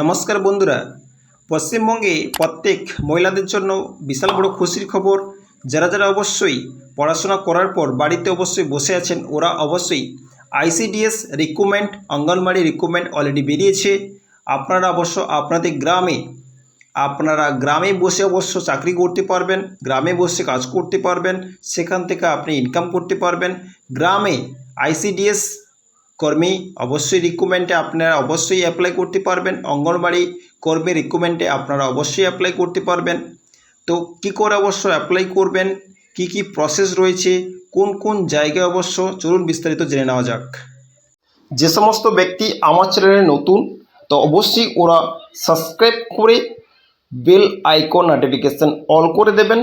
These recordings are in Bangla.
নমস্কার বন্ধুরা। পশ্চিমবঙ্গে প্রত্যেক মহিলাদের জন্য বিশাল বড় খুশির খবর। যারা যারা অবশ্যই পড়াশোনা করার পর বাড়িতে অবশ্যই বসে আছেন, ওরা অবশ্যই ICDS recruitment anganwadi recruitment already বেরিয়েছে। আপনারা অবশ্য আপনাদের গ্রামে, আপনারা গ্রামে বসে অবশ্য চাকরি করতে পারবেন, গ্রামে বসে কাজ করতে পারবেন, সেখান থেকে আপনি ইনকাম করতে পারবেন। গ্রামে আইসিডিএস কর্মী অবশ্যই রিক্রুটমেন্টে আপনারা অবশ্যই অ্যাপ্লাই করতে পারবেন। অঙ্গনবাড়ি কর্মী রিক্রুটমেন্টে আপনারা অবশ্যই অ্যাপ্লাই করতে পারবেন। তো কি করে অবশ্য অ্যাপ্লাই করবেন? কি কি প্রসেস রয়েছে? কোন কোন জায়গায় অবশ্য? চলুন বিস্তারিত জেনে নেওয়া যাক। যে সমস্ত ব্যক্তি আমার চ্যানেলে নতুন, তো অবশ্যই ওরা সাবস্ক্রাইব করে বেল আইকন নোটিফিকেশান অল করে দেবেন।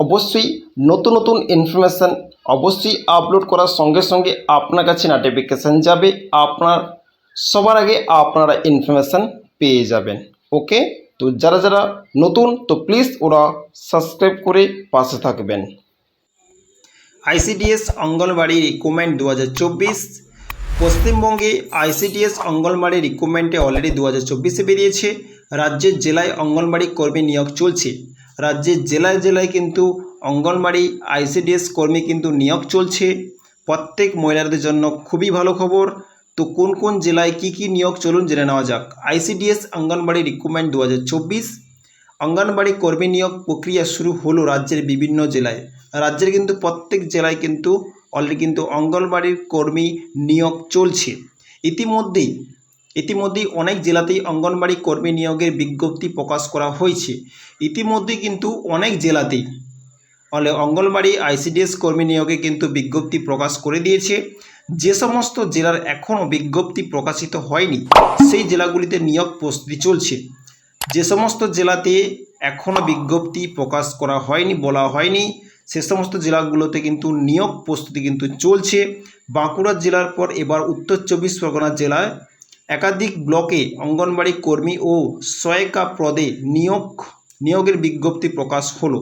অবশ্যই নতুন নতুন ইনফরমেশান অবশ্যই আপলোড করার সঙ্গে সঙ্গে আপনার কাছে নোটিফিকেশান যাবে। আপনার, সবার আগে আপনারা ইনফরমেশান পেয়ে যাবেন। ওকে তো যারা যারা নতুন, তো প্লিজ ওরা সাবস্ক্রাইব করে পাশে থাকবেন। আইসিডিএস অঙ্গনবাড়ি রিক্রুটমেন্ট দু হাজার চব্বিশ। পশ্চিমবঙ্গে আইসিডিএস অঙ্গনবাড়ি রিক্রুটমেন্টে অলরেডি দু হাজার বেরিয়েছে। রাজ্যের জেলায় অঙ্গনবাড়ি কর্মী নিয়োগ চলছে। রাজ্যের জেলায় জেলায় কিন্তু অঙ্গনবাড়ি আইসিডিএস কর্মী কিন্তু নিয়োগ চলছে। প্রত্যেক মহিলাদের জন্য খুবই ভালো খবর। তো কোন কোন জেলায় কি কি নিয়োগ চলুন জেনে নেওয়া যাক। আইসিডিএস অঙ্গনবাড়ি রিক্রুটমেন্ট দু হাজার চব্বিশ, অঙ্গনবাড়ি কর্মী নিয়োগ প্রক্রিয়া শুরু হলো রাজ্যের বিভিন্ন জেলায়। রাজ্যের কিন্তু প্রত্যেক জেলায় কিন্তু অলরেডি কিন্তু অঙ্গনবাড়ির কর্মী নিয়োগ চলছে। ইতিমধ্যেই ইতিমধ্যেই অনেক জেলাতেই অঙ্গনবাড়ি কর্মী নিয়োগের বিজ্ঞপ্তি প্রকাশ করা হয়েছে। ইতিমধ্যেই কিন্তু অনেক জেলাতেই ফলে অঙ্গনবাড়ি আইসিডিএস কর্মী নিয়োগে কিন্তু বিজ্ঞপ্তি প্রকাশ করে দিয়েছে। যে সমস্ত জেলার এখনও বিজ্ঞপ্তি প্রকাশিত হয়নি, সেই জেলাগুলিতে নিয়োগ প্রস্তুতি চলছে। যে সমস্ত জেলাতে এখনও বিজ্ঞপ্তি প্রকাশ করা হয়নি, বলা হয়নি, সে সমস্ত জেলাগুলোতে কিন্তু নিয়োগ প্রস্তুতি কিন্তু চলছে। বাঁকুড়া জেলার পর এবার উত্তর চব্বিশ পরগনা জেলায় একাধিক ব্লকে অঙ্গনবাড়ি কর্মী ও সহায়িকা পদে নিয়োগ, নিয়োগের বিজ্ঞপ্তি প্রকাশ হলো।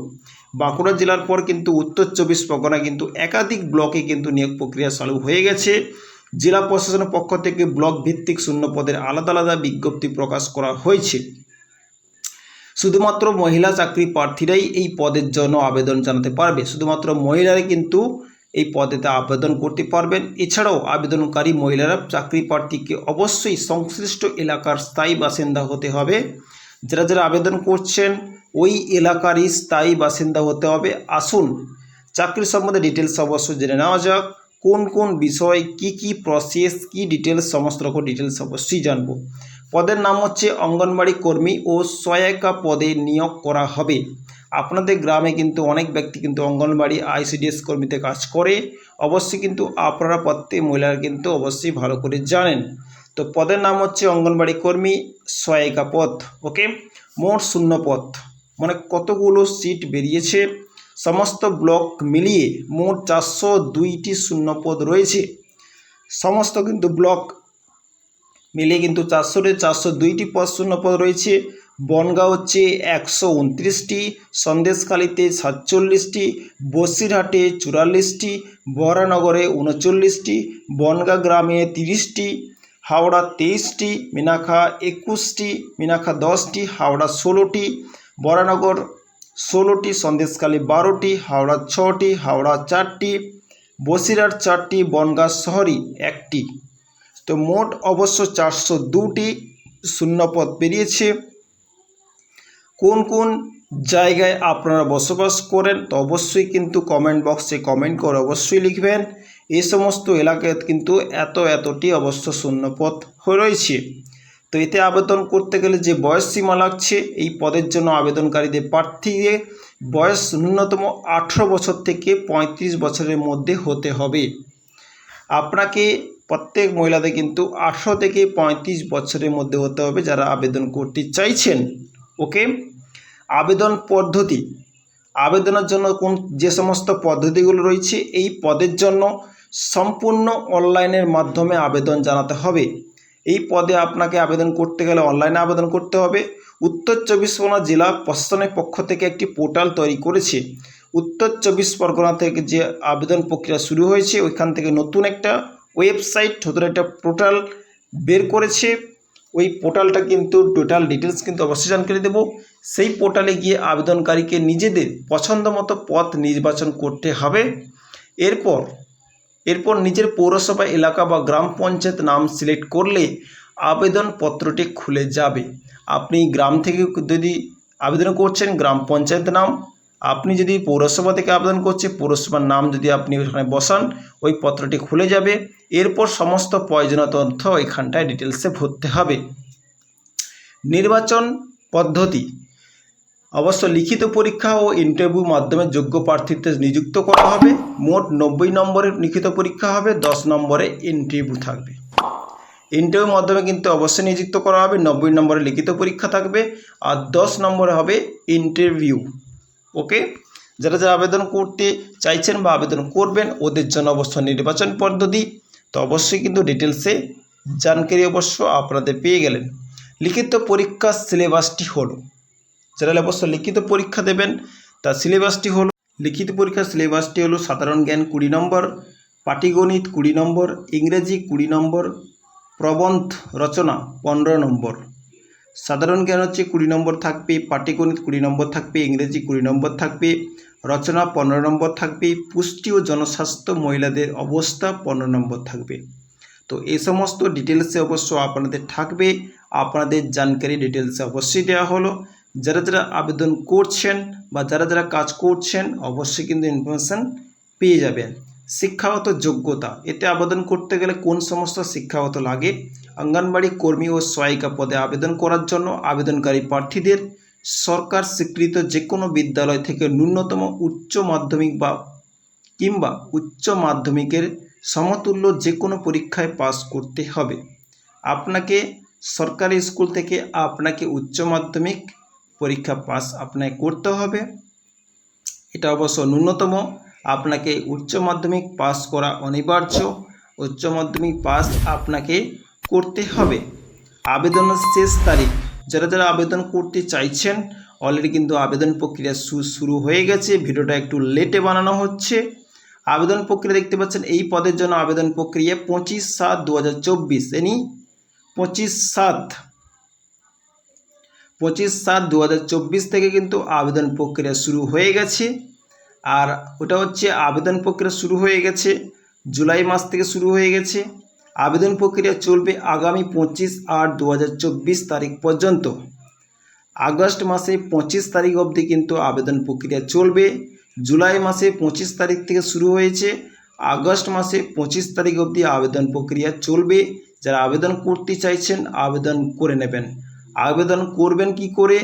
বাঁকুড়া জেলার পর কিন্তু উত্তর চব্বিশ পরগনা কিন্তু একাধিক ব্লকে কিন্তু নিয়োগ প্রক্রিয়া চালু হয়ে গেছে। জেলা প্রশাসনের পক্ষ থেকে ব্লক ভিত্তিক শূন্য পদের আলাদা আলাদা বিজ্ঞপ্তি প্রকাশ করা হয়েছে। শুধুমাত্র মহিলা চাকরি প্রার্থীরাই এই পদের জন্য আবেদন জানাতে পারবে। শুধুমাত্র মহিলারাই কিন্তু এই পদেতে আবেদন করতে পারবেন। এছাড়াও আবেদনকারী মহিলারা চাকরি প্রার্থীকে অবশ্যই সংশ্লিষ্ট এলাকার স্থায়ী বাসিন্দা হতে হবে। যারা যারা আবেদন করছেন, ওই এলাকারই স্থায়ী বাসিন্দা হতে হবে। আসুন চাকরি সম্বন্ধে ডিটেলস অবশ্য জেনে নেওয়া যাক। কোন কোন বিষয়, কি কি প্রসেস কি ডিটেলস সমস্ত রকম ডিটেলস অবশ্যই জানব। পদের নাম হচ্ছে অঙ্গনবাড়ি কর্মী ও সহায়িকা পদে নিয়োগ করা হবে। আপনাদের গ্রামে কিন্তু অনেক ব্যক্তি কিন্তু অঙ্গনবাড়ি, আইসিডিএস কর্মীতে কাজ করে। অবশ্যই কিন্তু আপনারা প্রত্যেক মহিলারা কিন্তু অবশ্যই ভালো করে জানেন। তো পদের নাম হচ্ছে অঙ্গনবাড়ি কর্মী সহায়িকা পদ ওকে? মোট শূন্য পদ মানে কতগুলো সিট বেরিয়েছে? সমস্ত ব্লক মিলিয়ে মোট চারশো দুইটি শূন্য পদ রয়েছে। সমস্ত কিন্তু ব্লক মিলিয়ে কিন্তু চারশোতে চারশো দুইটি পদ শূন্য পদ রয়েছে। বনগাঁ হচ্ছে একশো উনত্রিশটি, সন্দেশখালিতে সাতচল্লিশটি, বসিরহাটে চুরাল্লিশটি বরানগরে উনচল্লিশটি, বনগাঁ গ্রামে তিরিশটি, হাওড়া তেইশটি মিনাখা একুশটি মিনাখা দশটি, হাওড়া ষোলোটি বরানগর ষোলোটি, সন্দেশখালী বারোটি, হাওড়া ছটি, হাওড়া চারটি, বসিরহাট চারটি, বনগাঁ শহরই একটি। তো মোট অবশ্য চারশো দুটি শূন্যপদ বেরিয়েছে কোন কোন জায়গায় আপনারা বসবাস করেন, তো অবশ্যই কিন্তু কমেন্ট বক্সে কমেন্ট করে অবশ্যই লিখবেন। এই সমস্ত এলাকায় কিন্তু এত এতটি অবশ্য শূন্যপদ হয়ে রয়েছে। তো এতে আবেদন করতে গেলে যে বয়স সীমা লাগছে, এই পদের জন্য আবেদনকারীদের প্রার্থীদের বয়স ন্যূনতম আঠেরো বছর থেকে পঁয়ত্রিশ বছরের মধ্যে হতে হবে। আপনাকে প্রত্যেক মহিলাদের কিন্তু আঠেরো থেকে পঁয়ত্রিশ বছরের মধ্যে হতে হবে যারা আবেদন করতে চাইছেন। ওকে আবেদন পদ্ধতি। আবেদনের জন্য কোন যে সমস্ত পদ্ধতিগুলো রয়েছে, এই পদের জন্য সম্পূর্ণ অনলাইনের মাধ্যমে আবেদন জানাতে হবে। এই পদে আপনাকে আবেদন করতে গেলে অনলাইনে আবেদন করতে হবে। উত্তর চব্বিশ পরগনা জেলা প্রশাসনের পক্ষ থেকে একটি পোর্টাল তৈরি করেছে। উত্তর চব্বিশ পরগনা থেকে যে আবেদন প্রক্রিয়া শুরু হয়েছে, ওইখান থেকে নতুন একটা ওয়েবসাইট, নতুন একটা পোর্টাল বের করেছে। ওই পোর্টালটা কিন্তু টোটাল ডিটেলস কিন্তু অবশ্যই জানকারি দেবো। সেই পোর্টালে গিয়ে আবেদনকারীকে নিজেদের পছন্দ মতো পথ নির্বাচন করতে হবে। এরপর এরপর নিজের পৌরসভা, এলাকা বা গ্রাম পঞ্চায়েত নাম সিলেক্ট করলে আবেদনপত্রটি খুলে যাবে। আপনি গ্রাম থেকে যদি আবেদন করছেন, গ্রাম পঞ্চায়েত নাম, আপনি যদি পৌরসভা থেকে আবেদন করছে পৌরসভার নাম যদি আপনি ওখানে বসান, ওই পত্রটি খুলে যাবে। এরপর সমস্ত প্রয়োজনীয় তথ্য এখানটায় ডিটেলসে ভরতে হবে। নির্বাচন পদ্ধতি। অবশ্য লিখিত পরীক্ষা ও ইন্টারভিউ মাধ্যমে যোগ্য প্রার্থীতে নিযুক্ত করা হবে। মোট নব্বই নম্বরের লিখিত পরীক্ষা হবে, দশ নম্বরে ইন্টারভিউ থাকবে। ইন্টারভিউ মাধ্যমে কিন্তু অবশ্যই নিযুক্ত করা হবে, নব্বই নম্বরে লিখিত পরীক্ষা থাকবে আর দশ নম্বরে হবে ইন্টারভিউ। ওকে? যারা যারা আবেদন করতে চাইছেন বা আবেদন করবেন, ওদের জন্য অবশ্য নির্বাচন পদ্ধতি। তো অবশ্যই কিন্তু ডিটেলসে জানকারি অবশ্য আপনাদের পেয়ে গেলেন। লিখিত পরীক্ষার সিলেবাসটি হলো, যারা অবশ্য লিখিত পরীক্ষা দেবেন, তার সিলেবাসটি হলো, লিখিত পরীক্ষার সিলেবাসটি হলো সাধারণ জ্ঞান কুড়ি নম্বর, পাটিগণিত কুড়ি নম্বর, ইংরেজি কুড়ি নম্বর, প্রবন্ধ রচনা পনেরো নম্বর। সাধারণ জ্ঞান হচ্ছে কুড়ি নম্বর থাকবে, পাটিগণিত কুড়ি নম্বর থাকবে, ইংরেজি কুড়ি নম্বর থাকবে রচনা পনেরো নম্বর থাকবে, পুষ্টি ও জনস্বাস্থ্য মহিলাদের অবস্থা পনেরো নম্বর থাকবে। তো এই সমস্ত ডিটেলসে অবশ্য আপনাদের থাকবে, আপনাদের জানকারি ডিটেলসে অবশ্যই দেওয়া হলো। যারা যারা আবেদন করছেন বা যারা যারা কাজ করছেন, অবশ্যই কিন্তু ইনফরমেশান পেয়ে যাবেন। শিক্ষাগত যোগ্যতা, এতে আবেদন করতে গেলে কোন সমস্ত শিক্ষাগত লাগে? অঙ্গনবাড়ি কর্মী ও সহায়িকা পদে আবেদন করার জন্য আবেদনকারী প্রার্থীদের সরকার স্বীকৃত যে কোনো বিদ্যালয় থেকে ন্যূনতম উচ্চ মাধ্যমিক বা কিংবা উচ্চ মাধ্যমিকের সমতুল্য যে কোনো পরীক্ষায় পাস করতে হবে। আপনাকে সরকারি স্কুল থেকে আপনাকে উচ্চ মাধ্যমিক পরীক্ষা পাস আপনাকে করতে হবে। এটা অবশ্য ন্যূনতম। আপনাকে উচ্চ মাধ্যমিক পাস করা অনিবার্য। উচ্চ মাধ্যমিক পাস আপনাকে করতে হবে। আবেদনের শেষ তারিখ যারা যারা আবেদন করতে চাইছেন অলরেডি কিন্তু আবেদন প্রক্রিয়া শুরু হয়ে গেছে, ভিডিওটা একটু লেটে বানানো হচ্ছে। আবেদন প্রক্রিয়া দেখতে পাচ্ছেন, এই পদের জন্য আবেদন প্রক্রিয়া পঁচিশ সাত দু হাজার চব্বিশ। এনি? পঁচিশ সাত। পঁচিশ সাত দু থেকে কিন্তু আবেদন প্রক্রিয়া শুরু হয়ে গেছে। আর ওটা হচ্ছে আবেদন প্রক্রিয়া শুরু হয়ে গেছে, জুলাই মাস থেকে শুরু হয়ে গেছে। আবেদন প্রক্রিয়া চলবে আগামী পঁচিশ আট দু তারিখ পর্যন্ত। আগস্ট মাসে পঁচিশ তারিখ অবধি কিন্তু আবেদন প্রক্রিয়া চলবে। জুলাই মাসে পঁচিশ তারিখ থেকে শুরু হয়েছে। আগস্ট মাসে পঁচিশ তারিখ অবধি আবেদন প্রক্রিয়া চলবে। যারা আবেদন করতে চাইছেন, আবেদন করে নেবেন। আবেদন করবেন কি করে?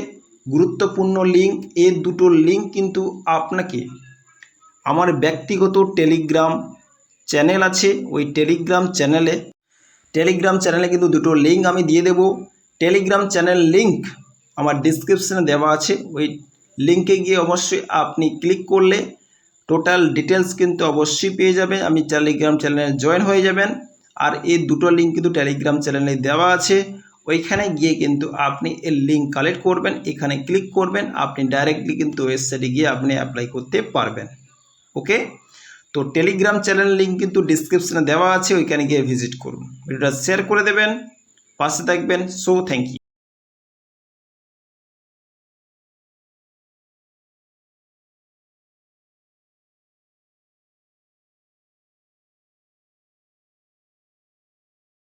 গুরুত্বপূর্ণ লিঙ্ক এর দুটো লিঙ্ক কিন্তু আপনাকে। আমার ব্যক্তিগত টেলিগ্রাম চ্যানেল আছে, ওই টেলিগ্রাম চ্যানেলে টেলিগ্রাম চ্যানেলে কিন্তু দুটো লিঙ্ক আমি দিয়ে দেব। টেলিগ্রাম চ্যানেল লিঙ্ক আমার ডিসক্রিপশানে দেওয়া আছে। ওই লিঙ্কে গিয়ে অবশ্যই আপনি ক্লিক করলে টোটাল ডিটেলস কিন্তু অবশ্যই পেয়ে যাবেন। আমি টেলিগ্রাম চ্যানেলে জয়েন হয়ে যাবেন। আর এই দুটো লিঙ্ক কিন্তু টেলিগ্রাম চ্যানেলে দেওয়া আছে। ওইখানে গিয়ে কিন্তু আপনি এর লিঙ্ক কালেক্ট করবেন। এখানে ক্লিক করবেন। আপনি ডাইরেক্টলি কিন্তু ওয়েবসাইটে গিয়ে আপনি অ্যাপ্লাই করতে পারবেন। ওকে তো টেলিগ্রাম চ্যানেল লিঙ্ক কিন্তু ডিসক্রিপশনে দেওয়া আছে, ওইখানে গিয়ে ভিজিট করুন। ভিডিওটা শেয়ার করে দেবেন, পাশে থাকবেন সো থ্যাংক ইউ